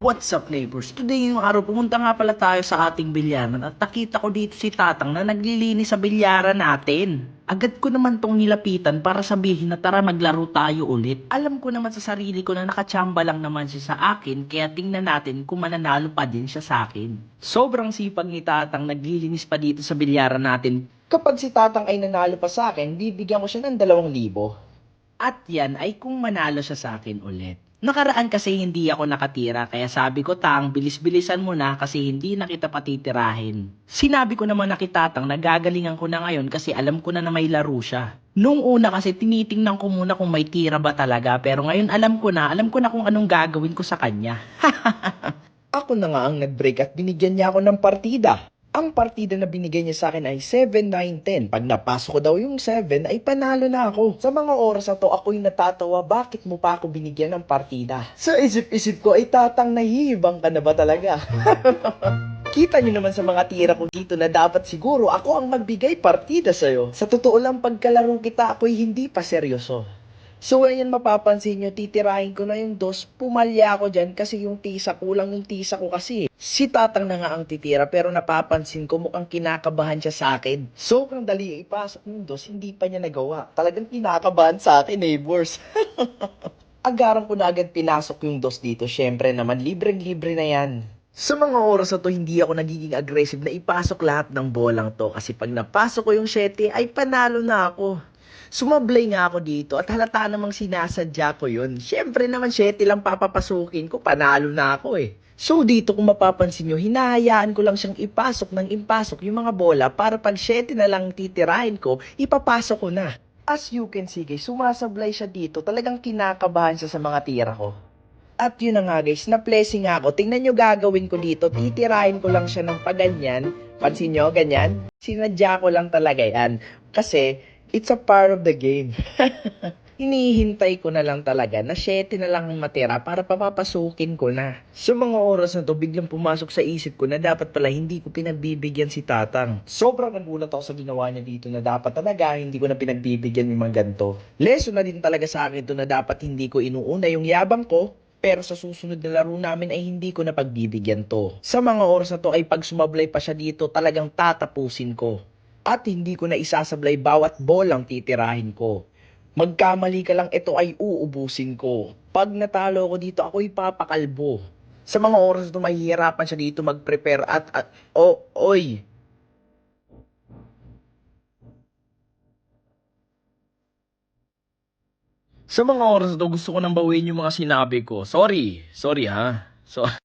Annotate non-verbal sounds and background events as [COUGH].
What's up neighbors? Today yung araw pumunta nga pala tayo sa ating bilyaran at nakita ko dito si Tatang na naglilinis sa bilyaran natin. Agad ko naman tong nilapitan para sabihin na tara maglaro tayo ulit. Alam ko naman sa sarili ko na nakachamba lang naman siya sa akin kaya tingnan natin kung mananalo pa din siya sa akin. Sobrang sipag ni Tatang naglilinis pa dito sa bilyaran natin. Kapag si Tatang ay nanalo pa sa akin, bibigyan ko siya ng 2,000. At yan ay kung manalo siya sa akin ulit. Nakaraan kasi hindi ako nakatira kaya sabi ko tang bilis-bilisan mo na kasi hindi na kita patitirahin. Sinabi ko naman na kitatang nagagalingan ko na ngayon kasi alam ko na na may laro siya. Nung una kasi tinitingnan ko muna kung may tira ba talaga pero ngayon alam ko na, alam ko na kung anong gagawin ko sa kanya. [LAUGHS] ako na nga ang nag-break at binigyan niya ako ng partida. Ang partida na binigay niya sa akin ay 7, 9, 10. Pag napasok ko daw yung 7, ay panalo na ako. Sa mga oras na to, ako'y natatawa, bakit mo pa ako binigyan ng partida? Sa isip-isip ko, ay tatang nahihibang ka na ba talaga? [LAUGHS] Kita nyo naman sa mga tira ko dito na dapat siguro ako ang magbigay partida sa'yo. Sa totoo lang, pagkalaro kita, ako'y hindi pa seryoso. So, ngayon mapapansin nyo, titirahin ko na yung dos. Pumalya ako dyan kasi yung tisa, kulang yung tisa ko kasi. Si Tatang na nga ang titira pero napapansin ko mukhang kinakabahan siya sa akin. Sobrang dali ipasok yung dos, hindi pa niya nagawa. Talagang kinakabahan sa akin, neighbors. [LAUGHS] Agaran ko na agad pinasok yung dos dito. Syempre naman, libreng-libre na yan. Sa mga oras na to, hindi ako nagiging aggressive na ipasok lahat ng bolang to. Kasi pag napasok ko yung 7, ay panalo na ako. Sumablay nga ako dito at halata namang sinasadya ko yun. Siyempre naman 7 lang papapasukin ko, panalo na ako eh. So dito kung mapapansin nyo, hinahayaan ko lang siyang ipasok ng impasok yung mga bola para pag 7 na lang titirahin ko, ipapasok ko na. As you can see guys, sumasablay siya dito. Talagang kinakabahan siya sa mga tira ko. At yun na nga guys, na-blessing ako. Tingnan nyo gagawin ko dito. Titirahin ko lang siya ng paganyan. Pansin nyo, ganyan. Sinadya ko lang talaga yan. Kasi, it's a part of the game. [LAUGHS] Hinihintay ko na lang talaga na 7 na lang ang matira para papapasukin ko na. Sa mga oras na to, biglang pumasok sa isip ko na dapat pala hindi ko pinagbibigyan si Tatang. Sobrang nagulat ako sa ginawa niya dito na dapat talaga hindi ko na pinagbibigyan yung mga ganito. Lesson na din talaga sa akin to na dapat hindi ko inuuna yung yabang ko pero sa susunod na laro namin ay hindi ko na pagbibigyan to. Sa mga oras na to ay pag sumablay pa siya dito talagang tatapusin ko. At hindi ko na isasablay bawat bolang titirahin ko. Magkamali ka lang ito ay uubusin ko. Pag natalo ko dito ako'y papakalbo. Sa mga oras na mahihirapan siya dito mag-prepare at, at oh, oy. Sa mga oras to gusto ko nang bawiin yung mga sinabi ko. Sorry, sorry ha. So,